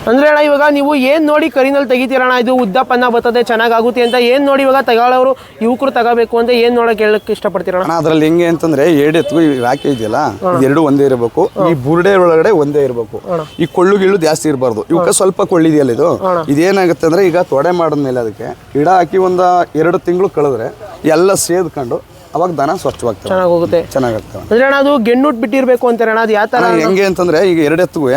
ಅಂದ್ರೆ ಅಣ್ಣ ಇವಾಗ ನೀವು ಏನು ನೋಡಿ ಕರಿನಲ್ಲಿ ತೆಗಿತೀರಣ್ಣ ಇದು ಉದ್ದಪ್ಪನ್ನ ಬರ್ತದೆ ಚೆನ್ನಾಗಾಗುತ್ತೆ ಅಂತ ಏನು ನೋಡಿ ಇವಾಗ ತಗೊಳ್ಳೋರು ಯುವಕರು ತಗೋಬೇಕು ಅಂತ ಏನು ನೋಡಕ್ ಹೇಳಕ್ ಇಷ್ಟಪಡ್ತೀರಣ್ಣ ಅದ್ರಲ್ಲಿ ಹೆಂಗೆ ಅಂತಂದ್ರೆ ಎರಡು ಎತ್ತು ರಾಕಿ ಇದೆಯಲ್ಲ ಎರಡು ಒಂದೇ ಇರಬೇಕು. ಈ ಬುರುಡೆ ಒಳಗಡೆ ಒಂದೇ ಇರಬೇಕು. ಈ ಕೊಳ್ಳು ಗಿಳ್ಳು ಜಾಸ್ತಿ ಇರಬಾರ್ದು. ಇವಕ್ಕೆ ಸ್ವಲ್ಪ ಕೊಳ್ಳಿದೆಯಲ್ಲ ಇದು? ಇದೇನಾಗುತ್ತೆ ಅಂದ್ರೆ ಈಗ ತೊಡೆ ಮಾಡಿದ್ಮೇಲೆ ಅದಕ್ಕೆ ಗಿಡ ಹಾಕಿ ಒಂದು ಎರಡು ತಿಂಗಳು ಕಳೆದ್ರೆ ಎಲ್ಲ ಸೇದ್ಕೊಂಡು ಅವಾಗ ದನ ಸ್ವಚ್ಛವಾಗ್ತವೆ. ಚೆನ್ನಾಗಿ ಹೋಗುತ್ತೆ ಚೆನ್ನಾಗಾಗ್ತವೆ. ಅಂದ್ರೆ ಅಣ್ಣ ಅದು ಗೆಣ್ಣುಟ್ ಬಿಟ್ಟಿರ್ಬೇಕು ಅಂತಾರೆ ಅಣ್ಣ ಅದು ಯಾವ ತರ ಹೆಂಗೆ ಅಂತಂದ್ರೆ ಈಗ ಎರಡು ಎತ್ತುಗೂ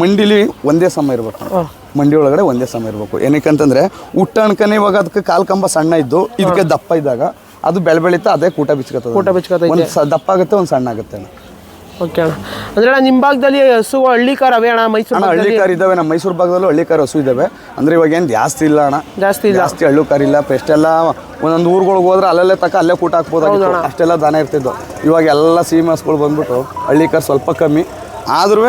ಮಂಡಿಲಿ ಒಂದೇ ಸಮ ಇರ್ಬೇಕು ಮಂಡಿ ಒಳಗಡೆ ಒಂದೇ ಸಮ ಇರಬೇಕು. ಏನಕ್ಕೆ ಅಂತಂದ್ರೆ ಹುಟ್ಟಣ್ಕನೆ ಇವಾಗ ಅದಕ್ಕೆ ಕಾಲ್ ಕಂಬ ಸಣ್ಣ ಇದ್ದು ಇದಕ್ಕೆ ದಪ್ಪ ಇದ್ದಾಗ ಅದು ಬೆಳೆ ಬೆಳೀತಾ ಅದೇ ಕೂಟ ಬಿಚ್ಕೋತದೆ ಕೂಟ ಬಿಚ್ಕತ್ತ ಒಂದು ದಪ್ಪ ಆಗುತ್ತೆ ಒಂದು ಸಣ್ಣ ಆಗುತ್ತೆ ಓಕೆ ಅಣ್ಣ ಅಂದ್ರೆ ಅಣ್ಣ ನಿಮ್ಮ ಭಾಗದಲ್ಲಿ ಹಸು ಹಳ್ಳಿ ಕಾರ್ ಅವೇ ಅಣ್ಣ? ಮೈಸೂರು ಅಣ್ಣ ಹಳ್ಳಿ ಕಾರ್ ಇದ್ದಾವೆ. ನಮ್ಮ ಮೈಸೂರು ಭಾಗದಲ್ಲೂ ಹಳ್ಳಿ ಕಾರ್ ಹಸು ಇದ್ದಾವೆ. ಅಂದ್ರೆ ಇವಾಗ ಏನು ಜಾಸ್ತಿ ಇಲ್ಲ ಅಣ್ಣ. ಜಾಸ್ತಿ ಇಲ್ಲ. ಜಾಸ್ತಿ ಹಳ್ಳು ಕಾರ್ ಇಲ್ಲ. ಫಸ್ಟ್ ಎಲ್ಲ ಒಂದೊಂದು ಊರುಗಳಿಗೆ ಹೋದ್ರೆ ಅಲ್ಲಲ್ಲೇ ತಕ್ಕ ಅಲ್ಲೇ ಕೂಟ ಹಾಕ್ಬೋದಾಗಿತ್ತು. ಅಷ್ಟೆಲ್ಲ ದಾನ ಇರ್ತಿದ್ದು ಇವಾಗ ಎಲ್ಲ ಸೀಮೆ ಹಸುಗಳು ಬಂದ್ಬಿಟ್ಟು ಹಳ್ಳಿ ಕಾರ್ ಸ್ವಲ್ಪ ಕಮ್ಮಿ. ಆದ್ರೂ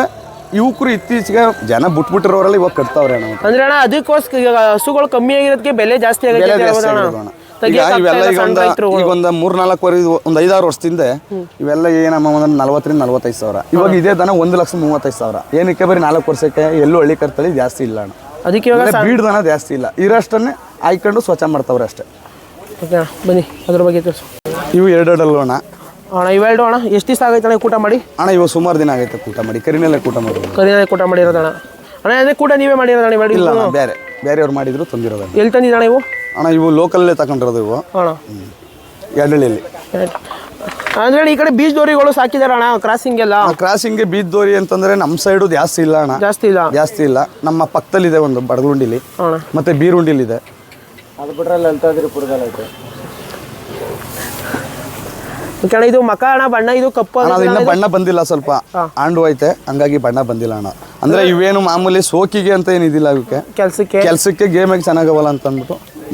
ಯುವಕರು ಇತ್ತೀಚೆಗೆ ಜನ ಬಿಟ್ಬಿಟ್ಟಿರೋರೆಲ್ಲ ಇವಾಗ ಕಟ್ತಾವ್ರೆ ಅಣ್ಣ. ಅಂದ್ರೆ ಅಣ್ಣ ಅದಕ್ಕೋಸ್ಕರ ಈಗ ಹಸುಗಳು ಕಮ್ಮಿ ಆಗಿರೋದಕ್ಕೆ ಬೆಲೆ ಜಾಸ್ತಿ ಬೆಲೆ ಜಾಸ್ತಿ ಆಗಿರೋದು ಅಣ್ಣ ಅಣ್ಣ. ಇವೆಲ್ಲ ಈಗ ಒಂದು. ಈಗ ಮೂರ್ ನಾಲ್ಕು ವರೆ ಒಂದು ಐದಾರು ವರ್ಷದಿಂದ ಇವೆಲ್ಲ ಏನಮ್ಮ ಒಂದು ನಲ್ವತ್ತರಿಂದ ನಲ್ವತ್ತೈದು ಸಾವಿರ. ಇವಾಗ ಇದೇ ದನ ಒಂದು ಲಕ್ಷ ಮೂವತ್ತೈದು ಸಾವಿರ. ಏನಕ್ಕೆ ಬರೀ ನಾಲ್ಕು ವರ್ಷಕ್ಕೆ ಎಲ್ಲೂ ಹಳ್ಳಿ ಕರ್ತಳಿ ಜಾಸ್ತಿ ಇಲ್ಲ ಅಣ್ಣ. ಅದಕ್ಕೆ ಇವಾಗ ಬೀಡ್ ದನ ಜಾಸ್ತಿ ಇಲ್ಲ. ಇರೋಷ್ಟನ್ನೇ ಆಯ್ಕೊಂಡು ಸ್ವಚ್ಛ ಮಾಡ್ತಾವ್ರೆ ಅಷ್ಟೇ. ಬನ್ನಿ ಅದ್ರ ಬಗ್ಗೆ ತಿಳಿಸು. ಇವು ಎರಡೆರಡಲ್ಲು ಅಣ್ಣ. ಅಣ್ಣ ಇವೆರಡು ಅಣ್ಣ ಎಷ್ಟು ದಿವಸ ಆಗೈತೆ ಅಣ್ಣ ಕೂಟ ಮಾಡಿ? ಅಣ್ಣ ಇವಾಗ ಸುಮಾರು ದಿನ ಆಗೈತೆ ಕೂಟ ಮಾಡಿ. ಕರಿನಲ್ಲೇ ಕೂಟ ಮಾಡಿ ಕರಿನಲ್ಲೇ ಕೂಟ ಮಾಡಿರೋದಣ್ಣ ಅಣ್ಣ. ಅದೇ ಕೂಟ ನೀವೇ ಮಾಡಿರೋದಣ್ಣ ಇವೆರಡು ಇಲ್ಲ ಬೇರೆ ಬೇರೆಯವ್ರು ಮಾಡಿದ್ರು ತಂದಿರೋದಣ್ಣ ಎಲ್ಲಿ ತಂದಿದ್ದಣ್ಣ ಇವು? ಅಣ್ಣ ಇವು ಲೋಕಲ್ಲೇ ತಗೊಂಡಿರೋದು ಇವು. ಅಣ್ಣ. ಎರಡಳ್ಳಿಯಲ್ಲಿ ಅಂದ್ರೆ ಈ ಕಡೆ ಬೀಚ್ ದೋರಿಗಳು ಸಾಕಿದಾರ ಅಣ್ಣ ಕ್ರಾಸಿಂಗ್ ಎಲ್ಲ. ಕ್ರಾಸಿಂಗ್ ಬೀಚ್ ದೋರಿ ಅಂತಂದ್ರೆ ನಮ್ಮ ಸೈಡು ಜಾಸ್ತಿ ಇಲ್ಲ ಅಣ್ಣ. ಜಾಸ್ತಿ ಇಲ್ಲ. ಜಾಸ್ತಿ ಇಲ್ಲ. ನಮ್ಮ ಪಕ್ಕದಲ್ಲಿದೆ ಒಂದು ಬಡಗುಂಡಿಲಿ. ಅಣ್ಣ. ಮತ್ತೆ ಬೀರುಂಡಿಲಿದೆ. ಇದೆ. ಅಣ್ಣ ಇದು ಮಕ ಅಣ್ಣ ಬಣ್ಣ ಇದು ಕಪ್ಪು ಅದು ಇನ್ನೂ? ಬಣ್ಣ ಬಂದಿಲ್ಲ ಸ್ವಲ್ಪ. ಆಂಡು ಐತೆ ಹಂಗಾಗಿ ಬಣ್ಣ ಬಂದಿಲ್ಲ ಅಣ್ಣ. ಅಂದ್ರೆ ಇವೇನು ಮಾಮೂಲಿ ಸೋಕಿಗೆ ಅಂತ ಏನಿದಿಲ್ಲ ಅವಕ್ಕೆ ಕೆಲ್ಸಕ್ಕೆ? ಕೆಲ್ಸಕ್ಕೆ ಗೇಮಿಗೆ ಚೆನ್ನಾಗವಲ್ಲ ಅಂತ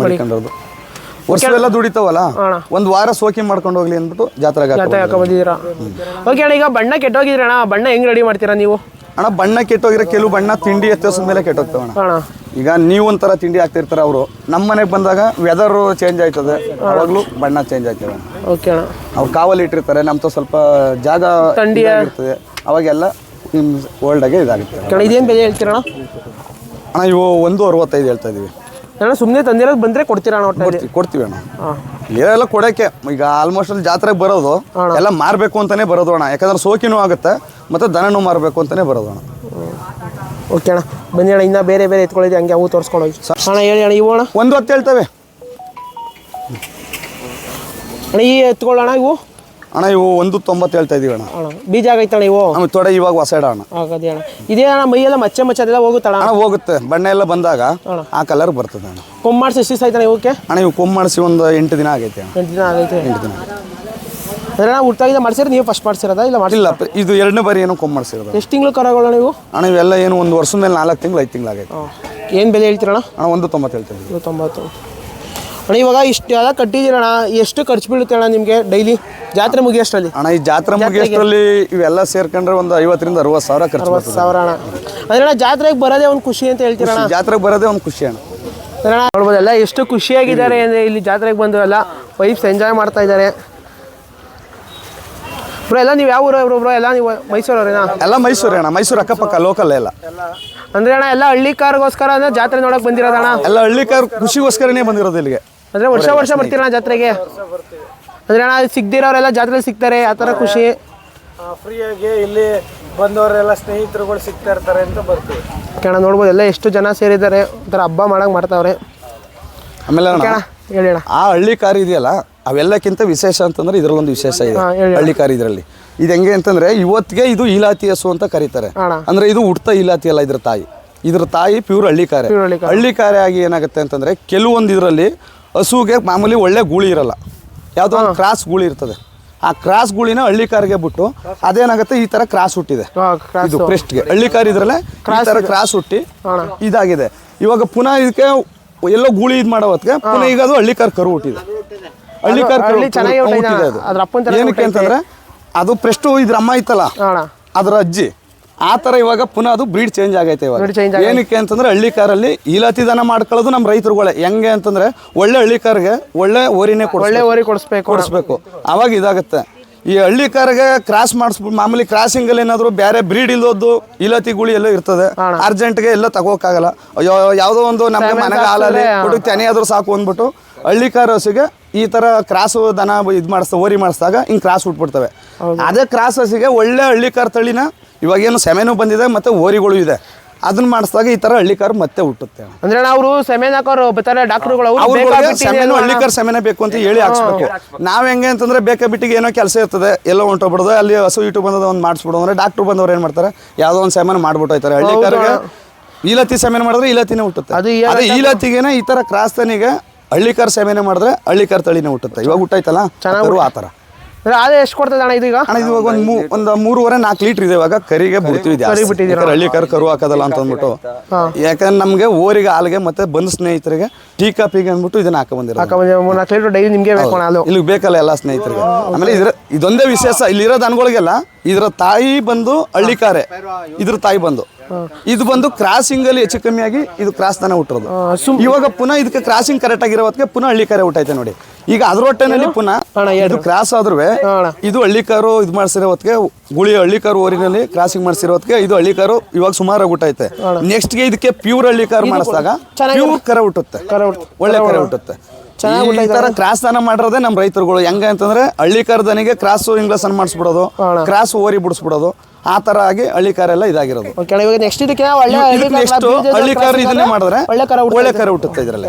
ಮಡಿಕೊಂಡಿರೋದು ವರ್ಷವೆಲ್ಲ ದುಡಿತಾವಲ್ಲ? ಒಂದು ವಾರ ಸೋಕಿ ಮಾಡ್ಕೊಂಡು ಹೋಗ್ಲಿ ಅಂದ್ಬಿಟ್ಟು ಜಾತ್ರೆಗೆ ಜಾತ್ರೆ ಹಾಕೋ ಬಂದಿದ್ದೀರಾ ಓಕೆ ಅಣ್ಣ ಈಗ ಬಣ್ಣ ಕೆಟ್ಟೋಗಿದ್ರೆ ಅಣ್ಣ ಬಣ್ಣ ಹೆಂಗ್ ರೆಡಿ ಮಾಡ್ತೀರಾ ನೀವು? ಅಣ್ಣ ಬಣ್ಣ ಕೆಟ್ಟೋಗಿರೋ ಕೆಲವು ಬಣ್ಣ ತಿಂಡಿ ಎತ್ತೋಸದ ಮೇಲೆ ಕೆಟ್ಟೋಗ್ತಾವ ಅಣ್ಣ. ಈಗ ನೀವು ಒಂಥರ ತಿಂಡಿ ಹಾಕ್ತಿರ್ತಾರೆ ಅವರು. ನಮ್ಮ ಮನೆಗೆ ಬಂದಾಗ ವೆದರ್ ಚೇಂಜ್ ಆಯ್ತದೆ. ಅವಾಗಲೂ ಬಣ್ಣ ಚೇಂಜ್ ಆಯ್ತದೆ ಓಕೆ ಅಣ್ಣ. ಅವ್ರು ಕಾವಲು ಇಟ್ಟಿರ್ತಾರೆ ನಮ್ದು ಸ್ವಲ್ಪ ಜಾಗ ತಂಡಿ ಇರ್ತದೆ ಅವಾಗೆಲ್ಲ ಓಲ್ಡಾಗೆ ಇದಾಗುತ್ತೆ. ಅಣ್ಣ ಇದೇನು ಬೆಲೆ ಹೇಳ್ತೀರಣ್ಣ ಅಣ್ಣ ಇವು ಒಂದು ಅರವತ್ತೈದು ಹೇಳ್ತಾ ಇದೀವಿ. ಅಣ್ಣ ಸುಮ್ಮನೆ ತಂದಿರೋದು ಬಂದ್ರೆ ಕೊಡ್ತೀರಾ ಅಣ್ಣ ಒಟ್ಟಲ್ಲಿ ಕೊಡ್ತೀವಿ ಕೊಡ್ತೀವಿ ಅಣ್ಣ. ಹಾಂ. ಇಲ್ಲೆಲ್ಲ ಕೊಡಕ್ಕೆ. ಈಗ ಆಲ್ಮೋಸ್ಟ್ ಅಲ್ಲಿ ಜಾತ್ರೆಗೆ ಬರೋದು ಎಲ್ಲ ಮಾರಬೇಕು ಅಂತಾನೆ ಬರೋದು ಅಣ್ಣ. ಯಾಕಂದ್ರೆ ಸೋಕಿನೂ ಆಗುತ್ತೆ ಮತ್ತೆ ದನನೂ ಮಾರಬೇಕು ಅಂತಾನೆ ಬರೋದು ಅಣ್ಣ. ಓಕೆ ಅಣ್ಣ. ಬನ್ನಿ ಅಣ್ಣ ಇನ್ನೂ ಬೇರೆ ಬೇರೆ ಎತ್ಕೊಳ್ಳಿದೆ ಹಂಗೆ ಅವು ತೋರಿಸ್ಕೊಂಡು ಹೋಗಿ. ಅಣ್ಣ ಹೇಳಿ ಅಣ್ಣ ಇವು ಅಣ್ಣ. ಒಂದು ಹೊತ್ತು ಹೇಳ್ತವೆ. ಅಣ್ಣ ಈ ಎತ್ಕೊಳ್ಳೋಣ ಇವು. ಅಣ್ಣ ಇವು ಒಂದು ತೊಂಬತ್ತು ಹೇಳ್ತಾ ಇದೀವಿ ಅಣ್ಣ. ಅಣ್ಣ ಬೀಜ ಆಗೈತಣ್ಣ ಇವು? ನಮ್ಗೆ ತೊಡೆ ಇವಾಗ ಹೊಸ ಇಡ ಅಣ್ಣ. ಆಗದೆ ಅಣ್ಣ. ಇದೇ ಅಣ್ಣ ಮೈಯೆಲ್ಲ ಮಚ್ಚೆ ಮಚ್ಚೆ ಅದೆಲ್ಲ ಹೋಗುತ್ತಣ್ಣ? ಅಣ್ಣ ಹೋಗುತ್ತೆ. ಬಣ್ಣ ಎಲ್ಲ ಬಂದಾಗ ಆ ಕಲರ್ ಬರ್ತದೆ ಅಣ್ಣ. ಕೊಮ್ಮಾಡಿಸಿ ಎಷ್ಟು ದಿವಸ ಇವಕ್ಕೆ? ಅಣ್ಣ ಇವು ಕೊಮ್ಮೆ ಮಾಡಿಸಿ ಒಂದು ಎಂಟು ದಿನ ಆಗೈತೆ ಅಣ್ಣ. ಎಂಟು ದಿನ ಆಗೈತೆ. ಅಂದ್ರೆ ಅಣ್ಣ ಮಾಡ್ಸಿರ ನೀವು ಫಸ್ಟ್ ಮಾಡ್ಸಿರೋದಾ ಇಲ್ಲ ಮಾಡಿಲ್ಲ ಇದು ಎರಡನೇ ಬಾರಿ ಏನೋ ಕೊಮ್ಮ ಮಾಡಿಸಿರೋದು ಎಷ್ಟು ತಿಂಗಳು ಕರಗೋಣ ನೀವು ಅಣ್ಣ ಇವೆಲ್ಲ ಏನು ಒಂದು ವರ್ಷದ ಮೇಲೆ ನಾಲ್ಕು ತಿಂಗಳು ಐದು ತಿಂಗಳು ಆಗೈತೆ. ಏನು ಬೆಲೆ ಹೇಳ್ತೀರಣ್ಣ? ಅಣ್ಣ ಒಂದು ತೊಂಬತ್ತು ಹೇಳ್ತಾ ಇದೀವಿ. ತೊಂಬತ್ತು. ಅಣ್ಣ ಇವಾಗ ಇಷ್ಟು ಎಲ್ಲ ಕಟ್ಟಿದ್ದೀರಣ ಎಷ್ಟು ಖರ್ಚು ಬೀಳುತ್ತೆ ಅಣ್ಣ ನಿಮಗೆ ಡೈಲಿ ಜಾತ್ರೆ ಮುಗಿಯೋಷ್ಟರಲ್ಲಿ? ಅಣ್ಣ ಈ ಜಾತ್ರೆ ಮುಗಿಯೋಷ್ಟರಲ್ಲಿ ಇವೆಲ್ಲ ಸೇರ್ಕೊಂಡ್ರೆ ಒಂದು ಐವತ್ತರಿಂದ ಅರವತ್ತು ಸಾವಿರ ಖರ್ಚು ಅರವತ್ತು ಸಾವಿರ ಅಣ್ಣ. ಅಂದ್ರೆ ಅಣ್ಣ ಜಾತ್ರೆಗೆ ಬರೋದೇ ಒಂದು ಖುಷಿ ಅಂತ ಹೇಳ್ತೀರಣ್ಣ ಜಾತ್ರೆಗೆ ಬರೋದೇ ಒಂದು ಖುಷಿ ಅಣ್ಣ. ಅಣ್ಣ ನೋಡ್ಬೋದು ಎಲ್ಲ ಎಷ್ಟು ಖುಷಿಯಾಗಿದ್ದಾರೆ ಅಂದರೆ ಇಲ್ಲಿ ಜಾತ್ರೆಗೆ ಬಂದು ಎಲ್ಲ ವೈಫ್ಸ್ ಎಂಜಾಯ್ ಮಾಡ್ತಾ ಇದ್ದಾರೆ. ಬ್ರೋ ಎಲ್ಲ ನೀವು ಯಾವ ಊರು ಬ್ರೋ? ಎಲ್ಲ ನೀವು ಮೈಸೂರವ್ರೇನಾ? ಎಲ್ಲ ಮೈಸೂರು ಅಣ್ಣ ಮೈಸೂರು ಅಕ್ಕಪಕ್ಕ ಲೋಕಲ್ ಎಲ್ಲ. ಅಂದ್ರೆ ಅಣ್ಣ ಎಲ್ಲ ಹಳ್ಳಿ ಕಾರ್ಗೋಸ್ಕರ ಅಂದ್ರೆ ಜಾತ್ರೆ ನೋಡಕ್ ಬಂದಿರೋದಣ್ಣ? ಎಲ್ಲ ಹಳ್ಳಿಕಾರ್ ಖುಷಿಗೋಸ್ಕರನೇ ಬಂದಿರೋದು ಇಲ್ಲಿಗೆ. ಅಂದ್ರೆ ವರ್ಷ ವರ್ಷ ಬರ್ತೀರಾ ಜಾತ್ರೆಗೆ? ಅಂದ್ರೆ ಅಣ್ಣ ಸಿಗ್ದಿರೋರೆಲ್ಲ ಜಾತ್ರೆಲಿ ಸಿಗ್ತಾರೆ ಆ ಥರ ಖುಷಿ? ಫ್ರೀಯಾಗಿ ಇಲ್ಲಿ ಬಂದವರೆಲ್ಲ ಸ್ನೇಹಿತರುಗಳು ಸಿಗ್ತಾ ಇರ್ತಾರೆ ಅಂತ ಬರ್ತೀವಿ. ಕಣ ನೋಡ್ಬೋದು ಎಲ್ಲ ಎಷ್ಟು ಜನ ಸೇರಿದ್ದಾರೆ ಒಂಥರ ಹಬ್ಬ ಮಾಡಂಗೆ ಮಾಡ್ತಾವ್ರೆ. ಆಮೇಲೆ ಅಣ್ಣ, ಹೇಳಿ ಅಣ್ಣ. ಆ ಹಳ್ಳಿ ಕಾರ್ ಇದೆಯಲ್ಲ ಅವೆಲ್ಲಕ್ಕಿಂತ ವಿಶೇಷ ಅಂತಂದ್ರೆ ಇದ್ರಲ್ಲೊಂದು ವಿಶೇಷ ಇದೆ. ಹಾ, ಹೇಳಿ. ಹಳ್ಳಿ ಕಾರ್ ಇದರಲ್ಲಿ. ಇದು ಹೆಂಗೆ ಅಂತಂದ್ರೆ ಇವತ್ತಿಗೆ ಇದು ಇಲಾತಿ ಹಸು ಅಂತ ಕರೀತಾರೆ. ಅಣ್ಣ. ಅಂದ್ರೆ ಇದು ಹುಡ್ತಾ ಇಲಾತಿ ಅಲ್ಲ ಇದ್ರ ತಾಯಿ. ಇದ್ರ ತಾಯಿ ಪ್ಯೂರ್ ಹಳ್ಳಿ ಕಾರೆ. Pure ಹಳ್ಳಿ ಕಾರೆ. ಹಳ್ಳಿ ಕಾರೆ ಆಗಿ ಏನಾಗುತ್ತೆ ಅಂತಂದ್ರೆ ಕೆಲವೊಂದು ಇದರಲ್ಲಿ ಹಸುಗೆ ಮಾಮೂಲಿ ಒಳ್ಳೆ ಗೂಳಿ ಇರಲ್ಲ. ಯಾವುದೋ ಒಂದು ಕ್ರಾಸ್ ಗೂಳಿ ಇರ್ತದೆ. ಆ ಕ್ರಾಸ್ ಗೂಳಿನ ಹಳ್ಳಿ ಕಾರಿಗೆ ಬಿಟ್ಟು ಅದೇನಾಗುತ್ತೆ ಈ ತರ ಕ್ರಾಸ್ ಹುಟ್ಟಿದೆ. ಇದು ಪ್ರೆಸ್ಟ್ಗೆ ಹಳ್ಳಿ ಕಾರ್ ಇದ್ರಲ್ಲೇ ಈ ತರ ಕ್ರಾಸ್ ಹುಟ್ಟಿ ಇದಾಗಿದೆ. ಇವಾಗ ಪುನಃ ಇದಕ್ಕೆ ಎಲ್ಲೋ ಗೂಳಿ ಇದು ಮಾಡೋ ಹೊತ್ತಿಗೆ ಪುನಃ ಈಗ ಅದು ಹಳ್ಳಿ ಕಾರ್ ಕರು ಹುಟ್ಟಿದೆ ಹಳ್ಳಿ ಕಾರ್ ಹುಟ್ಟಿದೆ. ಅದು. ಏನಕ್ಕೆ ಅಂತಂದ್ರೆ ಅದು ಪ್ರೆಸ್ಟು ಇದ್ರ ಅಮ್ಮ ಇತ್ತಲ್ಲ? ಅದ್ರ ಅಜ್ಜಿ. ಆ ತರ ಇವಾಗ ಪುನಃ ಅದು ಬ್ರೀಡ್ ಚೇಂಜ್ ಆಗೈತೆ ಇವಾಗ. ಏನಕ್ಕೆ ಅಂತಂದ್ರೆ ಹಳ್ಳಿ ಕಾರಲ್ಲಿ ಇಲಾತಿ ದನ ಮಾಡ್ಕೊಳ್ಳೋದು ನಮ್ಮ ರೈತರುಗಳೇ. ಹೆಂಗೆ ಅಂತಂದ್ರೆ ಒಳ್ಳೆ ಹಳ್ಳಿ ಕಾರ್ಗೆ ಒಳ್ಳೆ ಓರಿನೇ ಒಳ್ಳೆ ಓರಿ ಕೊಡಿಸ್ಬೇಕು. ಕೊಡಿಸ್ಬೇಕು. ಅವಾಗ ಇದಾಗುತ್ತೆ. ಈ ಹಳ್ಳಿ ಕಾರ್ಗೆ ಕ್ರಾಸ್ ಮಾಡಿಸ್ಬಿಟ್ಟು ಮಾಮೂಲಿ ಕ್ರಾಸಿಂಗ್ ಅಲ್ಲಿ ಏನಾದ್ರು ಬೇರೆ ಬ್ರೀಡ್ ಇಲ್ಲೋದು ಇಲತಿ ಗುಳಿ ಎಲ್ಲ ಇರ್ತದೆ. ಅರ್ಜೆಂಟ್ಗೆ ಎಲ್ಲ ತಗೋಕಾಗಲ್ಲ. ಅಯ್ಯೋ ಯಾವುದೋ ಒಂದು ನಮ್ಮ ಮನೆಗೆ ಹಾಲಲ್ಲಿ ಕೊಟ್ಟು ತೆನೆ ಆದ್ರೂ ಸಾಕು ಅಂದ್ಬಿಟ್ಟು ಹಳ್ಳಿ ಕಾರ್ ಹಸಿಗೆ ಈ ತರ ಕ್ರಾಸ್ ದನ ಇದು ಮಾಡಿಸ್ತಾ ಓರಿ ಮಾಡಿಸಿದಾಗ ಹಿಂಗ್ ಕ್ರಾಸ್ ಉಟ್ಬಿಡ್ತವೆ ಅದೇ ಕ್ರಾಸ್ ಹಸಿಗೆ ಒಳ್ಳೆ ಹಳ್ಳಿ ಕಾರ್ ತಳಿನ ಇವಾಗೇನು ಸೆಮೆನು ಬಂದಿದೆ ಮತ್ತೆ ಓರಿಗಳು ಇದೆ. ಅದನ್ನ ಮಾಡಿಸಿದಾಗ ಈ ತರ ಹಳ್ಳಿ ಕಾರ್ ಮತ್ತೆ ಹುಟ್ಟುತ್ತೆ. ಅಂದ್ರೆ ಅವರು ಸೆಮೆನ್ ಹಾಕೋರು ಬರ್ತಾರೆ ಡಾಕ್ಟರ್ಗಳು ಸೆಮೆನು ಹಳ್ಳಿಕಾರ್ ಸೆಮೆನೆ ಬೇಕು ಅಂತ ಹೇಳಿ ಹಾಕ್ಸ್ಬೇಕು. ನಾವ್ ಹೆಂಗೆ ಅಂತಂದ್ರೆ ಬೇಕಾ ಬಿಟ್ಟಿಗೆ ಏನೋ ಕೆಲಸ ಇರ್ತದೆ ಎಲ್ಲೋ ಹೊಂಟೋಗ್ಬಿಡೋದು ಅಲ್ಲಿ ಹಸು ಇಟ್ಟು ಬಂದದ ಒಂದು ಮಾಡಿಸ್ಬಿಡು ಅಂದ್ರೆ ಡಾಕ್ಟರ್ ಬಂದವ್ರು ಏನ್ ಮಾಡ್ತಾರೆ? ಯಾವುದೋ ಒಂದು ಸೆಮೆನ್ ಮಾಡ್ಬಿಟ್ಟು ಹೋಯ್ತಾರೆ ಹಳ್ಳಿಕಾರಿಗೆ ಈಲತಿ ಸೆಮೆನ್ ಮಾಡಿದ್ರೆ ಈಲತಿನೇ ಹುಟ್ಟುತ್ತೆ. ಅದು ಈಲತಿಗೆನೆ ಈ ತರ ಕ್ರಾಸ್ ತನಿಗ ಹಳ್ಳಿಕಾರ್ ಸೆಮೆನೆ ಮಾಡಿದ್ರೆ ಹಳ್ಳಿಕಾರ್ ತಳಿನೇ ಹುಟ್ಟುತ್ತೆ. ಇವಾಗ ಹುಟ್ಟೈತಲ್ಲ ಆ ಥರ. ಅದೇ ಎಷ್ಟು ಕೊಡ್ತದೆ ಅಣ್ಣ ಇದೀಗ ಅಣ್ಣ ಇದು ಇವಾಗ ಒಂದು ಮೂ ಒಂದು ಮೂರುವರೆ ನಾಲ್ಕು ಲೀಟರ್ ಇದೆ ಇವಾಗ. ಕರಿಗೆ ಬಿಡ್ತೀವಿ ಜಾಸ್ತಿ. ಯಾಕಂದ್ರೆ ಹಳ್ಳಿ ಕರು ಕರು ಹಾಕೋದಲ್ಲ ಅಂತ ಅಂದ್ಬಿಟ್ಟು. ಯಾಕಂದ್ರೆ ನಮಗೆ ಓರಿಗೆ ಹಾಲಿಗೆ ಮತ್ತೆ ಬಂದ್ ಸ್ನೇಹಿತರಿಗೆ ಟೀ ಕಾಪಿಗೆ ಅಂದ್ಬಿಟ್ಟು ಇದನ್ನ ಹಾಕ ಬಂದಿರೋದು. ಹಾಕ ಮೂರು ನಾಲ್ಕು ಲೀಟರ್ ಡೈಲಿ ನಿಮಗೆ ಬೇಕು ಅಣ್ಣ ಹಾಲು. ಬೇಕಲ್ಲ ಎಲ್ಲ ಸ್ನೇಹಿತರಿಗೆ. ಆಮೇಲೆ ಇದ್ರ ಇದೊಂದೇ ವಿಶೇಷ ಇಲ್ಲಿರೋ ದನಗಳಿಗೆಲ್ಲ ಇದ್ರ ತಾಯಿ ಬಂದು ಹಳ್ಳಿಕಾರೆ ಇದ್ರ ತಾಯಿ ಬಂದು. ಇದು ಬಂದು ಕ್ರಾಸಿಂಗ್ ಅಲ್ಲಿ ಹೆಚ್ಚು ಕಮ್ಮಿ ಆಗಿ ಇದು ಕ್ರಾಸ್ ತಾನೆ ಹುಟ್ಟಿರೋದು. ಇವಾಗ ಪುನಃ ಇದಕ್ಕೆ ಕ್ರಾಸಿಂಗ್ ಕರೆಕ್ಟ್ ಆಗಿರೋ ಹಳ್ಳಿ ಪುನಃ ಹಳ್ಳಿಕಾರೆ ಹುಟ್ಟೈತೆ ನೋಡಿ. ಈಗ ಅದ್ರ ಹೊಟ್ಟೆನಲ್ಲಿ ಪುನಃ ಇದು ಕ್ರಾಸ್ ಆದ್ರೂ ಇದು ಹಳ್ಳಿಕಾರು ಇದು ಮಾಡ್ಸಿರೋ ಹೊತ್ತಿಗೆ ಗುಳಿ ಹಳ್ಳಿಕಾರು ಊರಿನಲ್ಲಿ ಕ್ರಾಸಿಂಗ್ ಮಾಡ್ಸಿರೋ ಹೊತ್ತಿಗೆ ಇದು ಹಳ್ಳಿಕಾರು ಇವಾಗ ಸುಮಾರು ಹುಟ್ಟೈತೆ ನೆಕ್ಸ್ಟ್ಗೆ ಇದಕ್ಕೆ ಪ್ಯೂರ್ ಹಳ್ಳಿಕಾರು ಮಾಡಿಸಿದಾಗ ಪ್ಯೂರ್ ಕರೆ ಹುಟ್ಟುತ್ತೆ. ಒಳ್ಳೆ ಕರೆ ಹುಟ್ಟುತ್ತೆ. ಈ ತರ ಕ್ರಾಸ್ ದಾನ ಮಾಡಿರೋದೇ ನಮ್ಮ ರೈತರುಗಳು. ಹೆಂಗ ಅಂತಂದ್ರೆ ಹಳ್ಳಿ ದನಿಗೆ ಕ್ರಾಸ್ ಇಂಗ್ಲಸ್ ಅನ್ನ ಮಾಡಿಸ್ಬಿಡೋದು ಕ್ರಾಸ್ ಓರಿ ಬಿಡಿಸ್ಬಿಡೋದು ಆ ತರ ಆಗಿ ಹಳ್ಳಿ ಕಾರ್ ಎಲ್ಲ ಇದಾಗಿರೋದು. ನೆಕ್ಸ್ಟ್ ಇದಕ್ಕೆ ಇದನ್ನೇ ಮಾಡಿದ್ರೆ ಒಳ್ಳೆ ಕರ ಒಳ್ಳೆ ಕರೆ ಹುಟ್ಟುತ್ತೆ ಇದರಲ್ಲಿ.